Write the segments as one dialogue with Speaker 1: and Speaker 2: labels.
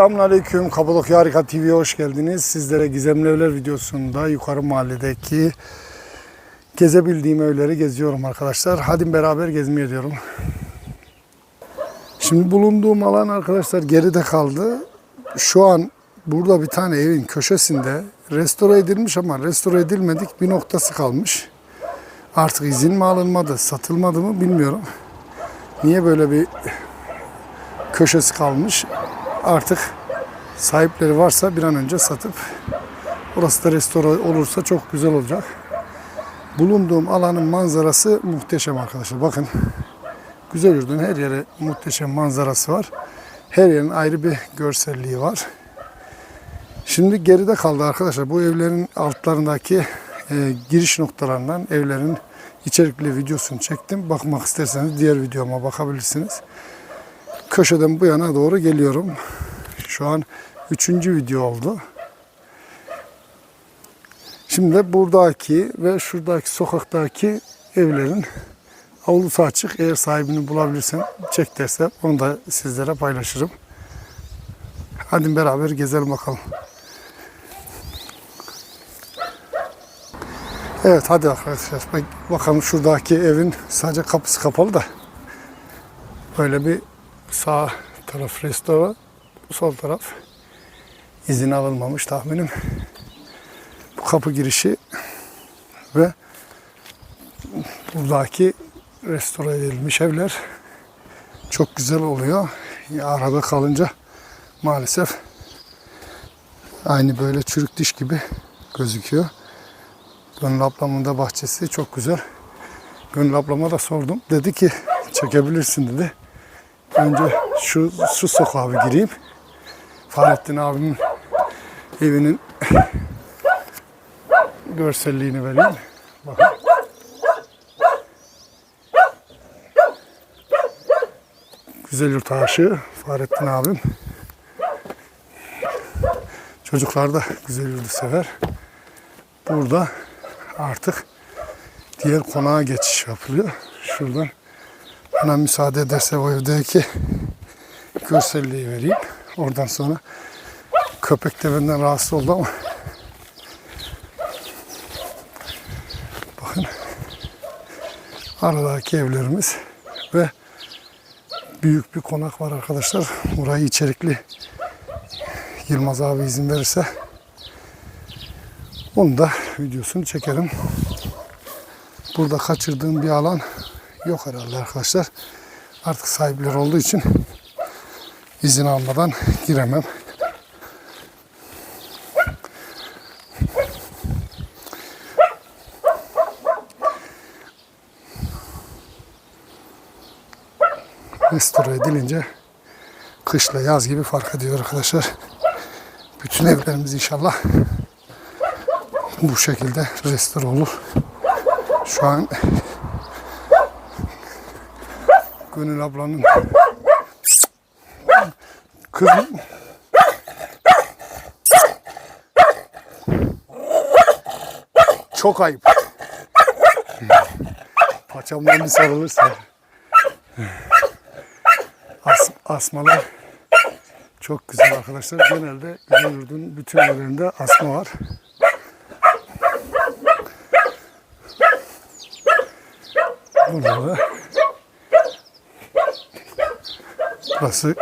Speaker 1: Selamünaleyküm. Kapadokya Harika TV'ye hoş geldiniz. Sizlere Gizemli Evler videosunda yukarı mahalledeki gezebildiğim evleri geziyorum arkadaşlar. Hadi beraber gezmeye diyorum. Şimdi bulunduğum alan arkadaşlar geride kaldı. Şu an burada bir tane evin köşesinde restore edilmiş ama restore edilmedik bir noktası kalmış. Artık izin mi alınmadı, satılmadı mı bilmiyorum. Niye böyle bir köşesi kalmış? Artık sahipleri varsa bir an önce satıp burası da restoran olursa çok güzel olacak. Bulunduğum alanın manzarası muhteşem arkadaşlar. Bakın Güzelyurt'un her yere muhteşem manzarası var. Her yerin ayrı bir görselliği var. Şimdi geride kaldı arkadaşlar. Bu evlerin altlarındaki e, giriş noktalarından evlerin içerikli videosunu çektim. Bakmak isterseniz diğer videoma bakabilirsiniz. Köşeden bu yana doğru geliyorum. Şu an üçüncü video oldu. Şimdi buradaki ve şuradaki sokaktaki evlerin avlusu açık. Eğer sahibini bulabilirsem çek derse onu da sizlere paylaşırım. Hadi beraber gezelim bakalım. Evet hadi arkadaşlar. Bak- Bakalım şuradaki evin sadece kapısı kapalı da. Böyle bir sağ taraf restoran, sol taraf izin alınmamış tahminim. Bu kapı girişi ve buradaki restore edilmiş evler çok güzel oluyor. Ya arada kalınca maalesef aynı böyle çürük diş gibi gözüküyor. Gönül ablamın da bahçesi çok güzel. Gönül ablama da sordum. Dedi ki çekebilirsin dedi. Önce şu şu sokağa bir gireyim. Fahrettin abimin evinin görselliğini vereyim. Bakın. Güzel yurt aşığı Fahrettin abim. Çocuklar da güzel yurdu sever. Burada artık diğer konağa geçiş yapılıyor. Şuradan bana müsaade ederse o evdeki görselliği vereyim. Oradan sonra köpek de benden rahatsız oldu ama bakın aradaki evlerimiz ve büyük bir konak var arkadaşlar. Burayı içerikli Yılmaz abi izin verirse onu da videosunu çekerim. Burada kaçırdığım bir alan yok herhalde arkadaşlar. Artık sahipleri olduğu için izin almadan giremem. Restore edilince kışla yaz gibi fark ediyor arkadaşlar. Bütün evlerimiz inşallah bu şekilde restore olur. Şu an Gönül ablanın kız çok ayıp. Paçamdan bir sarılırsa. As, asmalar çok güzel arkadaşlar. Genelde Güzelyurt'un bütün evlerinde asma var. Burada da burası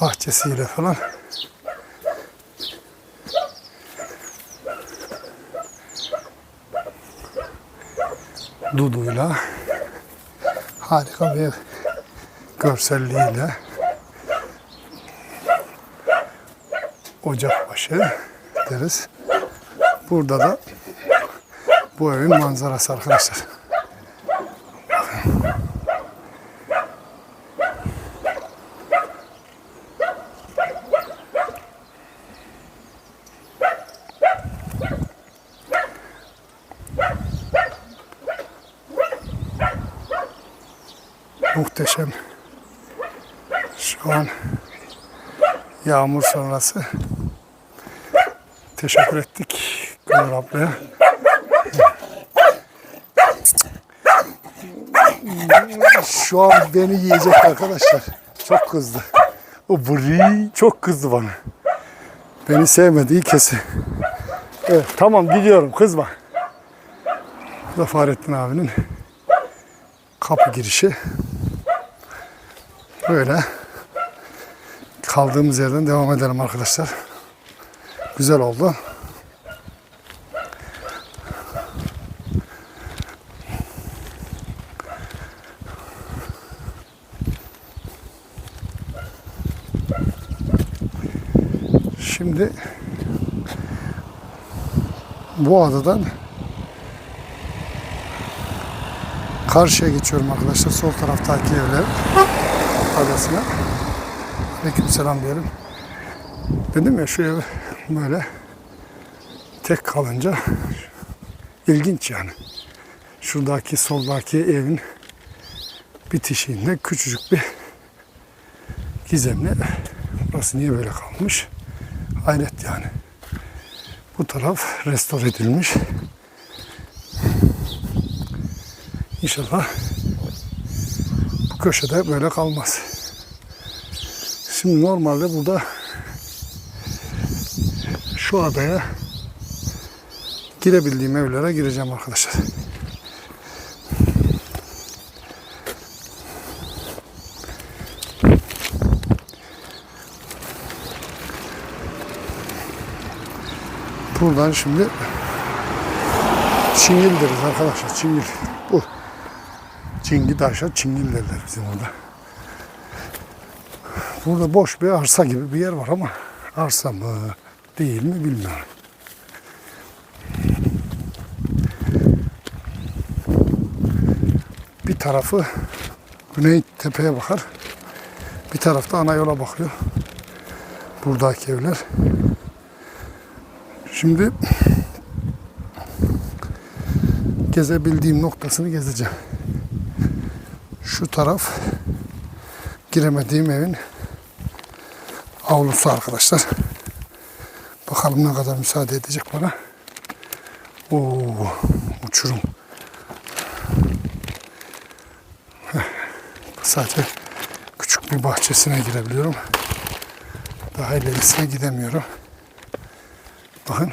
Speaker 1: bahçesiyle falan Dudu'yla harika bir görselliğiyle Ocakbaşı deriz. Burada da bu evin manzarası arkadaşlar. Muhteşem. Şu an yağmur sonrası teşekkür ettik Gönül ablaya. Şu an beni yiyecek arkadaşlar. Çok kızdı. O vri çok kızdı bana. Beni sevmediği kesin. Evet tamam gidiyorum kızma. Bu da Fahrettin abinin kapı girişi. Böyle kaldığımız yerden devam edelim arkadaşlar. Güzel oldu. Şimdi bu adadan karşıya geçiyorum arkadaşlar. Sol taraftaki evler adasına. Aleykümselam diyelim. Dedim ya şu ev böyle tek kalınca ilginç yani. Şuradaki soldaki evin bitişiğinde küçücük bir gizemli. Burası niye böyle kalmış? Hayret yani. Bu taraf restore edilmiş. İnşallah bu köşede böyle kalmaz. Şimdi normalde burada şu adaya girebildiğim evlere gireceğim arkadaşlar. Buradan şimdi Çingil deriz arkadaşlar. Çingil. Bu. Çingi taşa çingil derler bizim orada. Burada boş bir arsa gibi bir yer var ama arsa mı değil mi bilmiyorum. Bir tarafı Güney tepeye bakar. Bir tarafta ana yola bakıyor. Buradaki evler. Şimdi gezebildiğim noktasını gezeceğim. Şu taraf giremediğim evin avlusu arkadaşlar. Bakalım ne kadar müsaade edecek bana. Oo, uçurum. Sadece küçük bir bahçesine girebiliyorum. Daha ilerisine gidemiyorum. Bakın.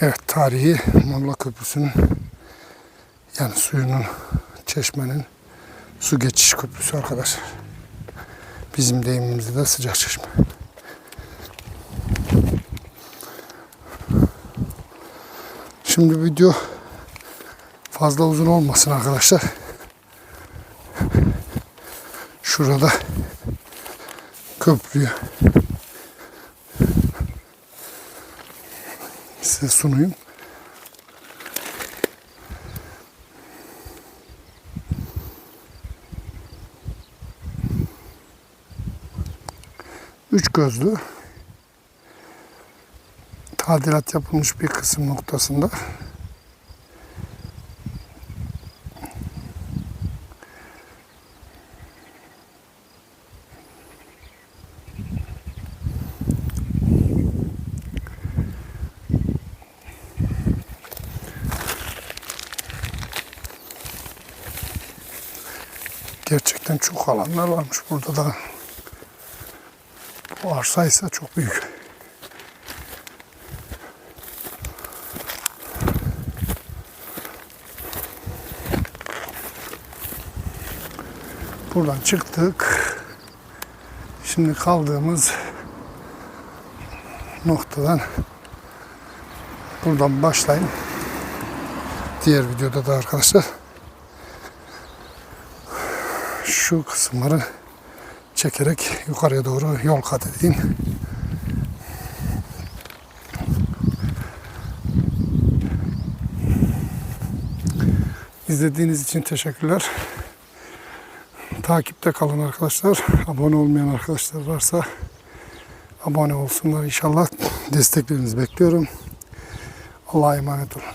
Speaker 1: Evet tarihi Molla Köprüsü'nün yani suyunun çeşmenin su geçiş köprüsü arkadaşlar. Bizim deyimimizde de sıcak çeşme. Şimdi video fazla uzun olmasın arkadaşlar. Şurada köprüyü size sunayım. Üç gözlü tadilat yapılmış bir kısım noktasında Gerçekten çok alanlar varmış burada da. Bu arsa ise çok büyük. Buradan çıktık. Şimdi kaldığımız noktadan buradan başlayın. Diğer videoda da arkadaşlar şu kısımları çekerek yukarıya doğru yol kat edeyim. İzlediğiniz için teşekkürler. Takipte kalın arkadaşlar. Abone olmayan arkadaşlar varsa abone olsunlar inşallah. Desteklerinizi bekliyorum. Allah'a emanet olun.